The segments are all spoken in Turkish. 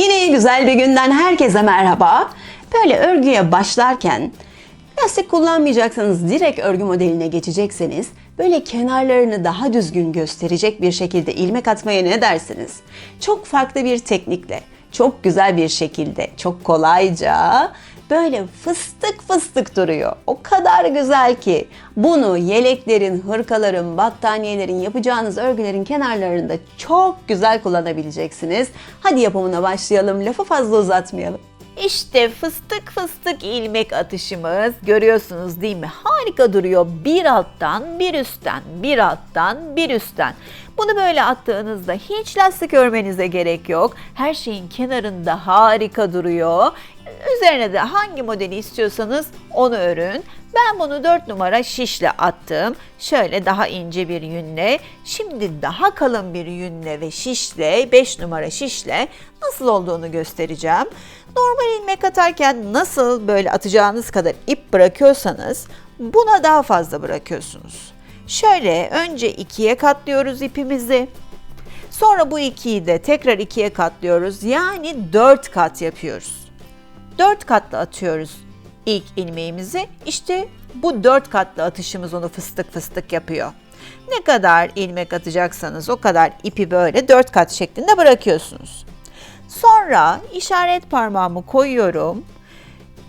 Yine güzel bir günden herkese merhaba. Böyle örgüye başlarken lastik kullanmayacaksanız direkt örgü modeline geçecekseniz böyle kenarlarını daha düzgün gösterecek bir şekilde ilmek atmaya ne dersiniz? Çok farklı bir teknikle, çok güzel bir şekilde, çok kolayca böyle fıstık fıstık duruyor. O kadar güzel ki bunu yeleklerin, hırkaların, battaniyelerin, yapacağınız örgülerin kenarlarında çok güzel kullanabileceksiniz. Hadi yapımına başlayalım. Lafı fazla uzatmayalım. İşte fıstık fıstık ilmek atışımız görüyorsunuz değil mi? Harika duruyor. Bir alttan bir üstten, bir alttan bir üstten. Bunu böyle attığınızda hiç lastik örmenize gerek yok. Her şeyin kenarında harika duruyor. Üzerine de hangi modeli istiyorsanız onu örün. Ben bunu 4 numara şişle attım. Şöyle daha ince bir yünle. Şimdi daha kalın bir yünle ve şişle 5 numara şişle nasıl olduğunu göstereceğim. Normal ilmek atarken nasıl böyle atacağınız kadar ip bırakıyorsanız buna daha fazla bırakıyorsunuz. Şöyle önce ikiye katlıyoruz ipimizi. Sonra bu ikiyi de tekrar ikiye katlıyoruz. Yani 4 kat yapıyoruz. 4 katlı atıyoruz ilk ilmeğimizi. İşte bu 4 katlı atışımız onu fıstık fıstık yapıyor. Ne kadar ilmek atacaksanız o kadar ipi böyle 4 kat şeklinde bırakıyorsunuz. Sonra işaret parmağımı koyuyorum.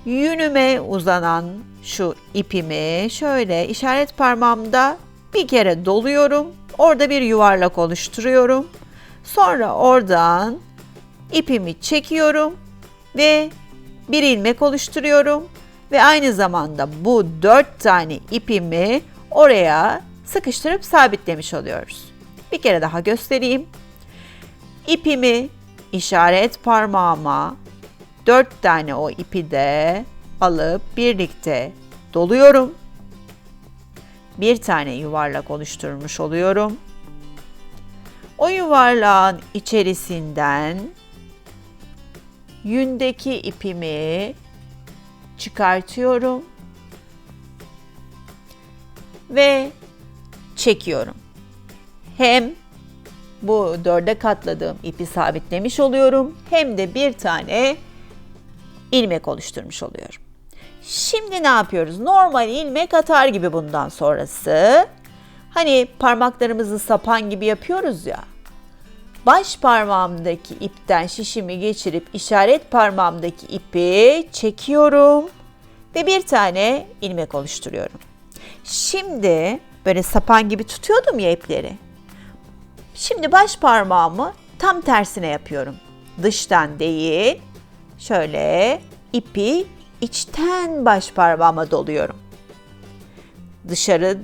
Yünüme uzanan şu ipimi şöyle işaret parmağımda bir kere doluyorum. Orada bir yuvarlak oluşturuyorum. Sonra oradan ipimi çekiyorum ve bir ilmek oluşturuyorum ve aynı zamanda bu dört tane ipimi oraya sıkıştırıp sabitlemiş oluyoruz. Bir kere daha göstereyim. İpimi işaret parmağıma dört tane o ipi de alıp birlikte doluyorum. Bir tane yuvarlak oluşturmuş oluyorum. O yuvarlağın içerisinden yündeki ipimi çıkartıyorum ve çekiyorum. Hem bu dörde katladığım ipi sabitlemiş oluyorum hem de bir tane ilmek oluşturmuş oluyorum. Şimdi ne yapıyoruz? Normal ilmek atar gibi bundan sonrası. Hani parmaklarımızı sapan gibi yapıyoruz ya. Baş parmağımdaki ipten şişimi geçirip işaret parmağımdaki ipi çekiyorum ve bir tane ilmek oluşturuyorum. Şimdi böyle sapan gibi tutuyordum ya ipleri. Şimdi baş parmağımı tam tersine yapıyorum. Dıştan değil, şöyle ipi içten baş parmağıma doluyorum. Dışarı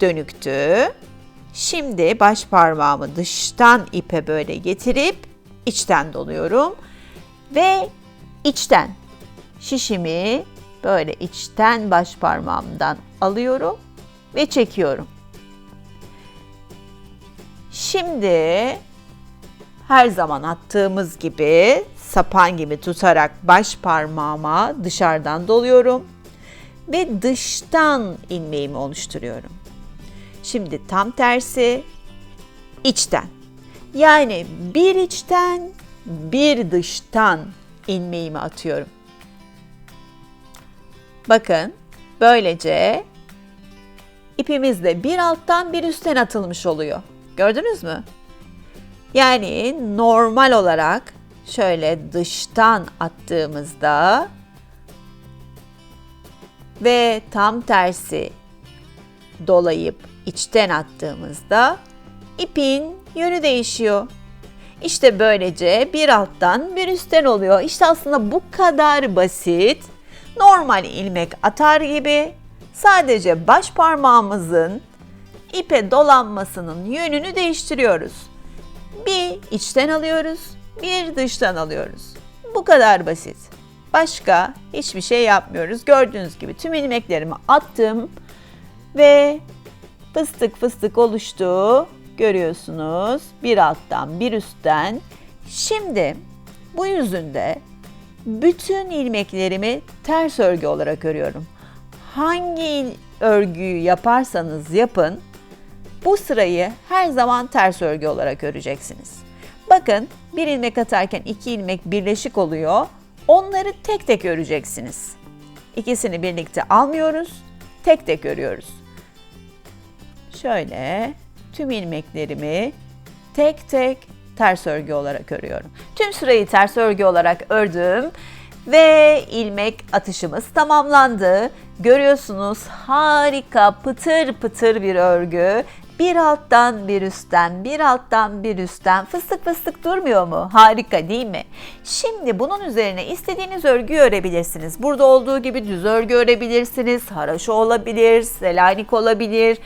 dönüktü. Şimdi baş parmağımı dıştan ipe böyle getirip içten doluyorum ve içten şişimi böyle içten baş parmağımdan alıyorum ve çekiyorum. Şimdi her zaman attığımız gibi sapan gibi tutarak baş parmağıma dışarıdan doluyorum ve dıştan ilmeğimi oluşturuyorum. Şimdi tam tersi içten. Yani bir içten bir dıştan ilmeğimi atıyorum. Bakın böylece ipimiz de bir alttan bir üstten atılmış oluyor. Gördünüz mü? Yani normal olarak şöyle dıştan attığımızda ve tam tersi dolayıp içten attığımızda ipin yönü değişiyor. İşte böylece bir alttan bir üstten oluyor. İşte aslında bu kadar basit. Normal ilmek atar gibi sadece baş parmağımızın ipe dolanmasının yönünü değiştiriyoruz. Bir içten alıyoruz, bir dıştan alıyoruz. Bu kadar basit. Başka hiçbir şey yapmıyoruz. Gördüğünüz gibi tüm ilmeklerimi attım ve fıstık fıstık oluştu. Görüyorsunuz. Bir alttan bir üstten. Şimdi bu yüzünde bütün ilmeklerimi ters örgü olarak örüyorum. Hangi örgüyü yaparsanız yapın bu sırayı her zaman ters örgü olarak öreceksiniz. Bakın bir ilmek atarken iki ilmek birleşik oluyor. Onları tek tek öreceksiniz. İkisini birlikte almıyoruz, tek tek örüyoruz. Şöyle tüm ilmeklerimi tek tek ters örgü olarak örüyorum. Tüm sırayı ters örgü olarak ördüm ve ilmek atışımız tamamlandı. Görüyorsunuz harika pıtır pıtır bir örgü. Bir alttan bir üstten, bir alttan bir üstten fıstık fıstık durmuyor mu? Harika değil mi? Şimdi bunun üzerine istediğiniz örgüyü örebilirsiniz. Burada olduğu gibi düz örgü örebilirsiniz, haraşo olabilir, selanik olabilir,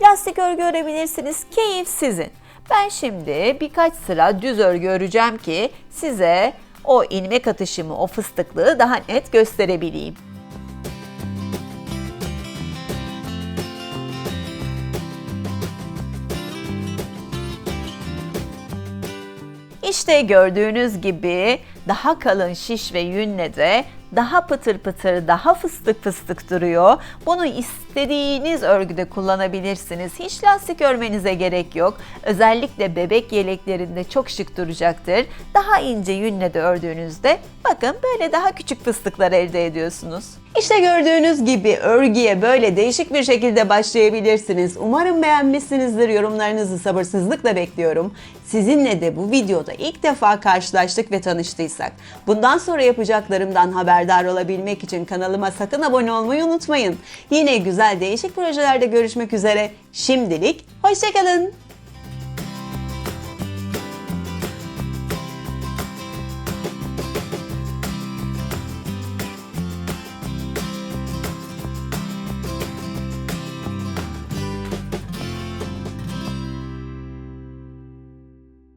lastik örgü örebilirsiniz. Keyif sizin. Ben şimdi birkaç sıra düz örgü öreceğim ki size o ilmek atışımı, o fıstıklığı daha net gösterebileyim. İşte gördüğünüz gibi daha kalın şiş ve yünle de daha pıtır pıtır, daha fıstık fıstık duruyor. Bunu istediğiniz örgüde kullanabilirsiniz. Hiç lastik örmenize gerek yok. Özellikle bebek yeleklerinde çok şık duracaktır. Daha ince yünle de ördüğünüzde bakın böyle daha küçük fıstıklar elde ediyorsunuz. İşte gördüğünüz gibi örgüye böyle değişik bir şekilde başlayabilirsiniz. Umarım beğenmişsinizdir. Yorumlarınızı sabırsızlıkla bekliyorum. Sizinle de bu videoda ilk defa karşılaştık ve tanıştıysak. Bundan sonra yapacaklarımdan haberdar olabilmek için kanalıma sakın abone olmayı unutmayın. Yine güzel değişik projelerde görüşmek üzere. Şimdilik hoşçakalın.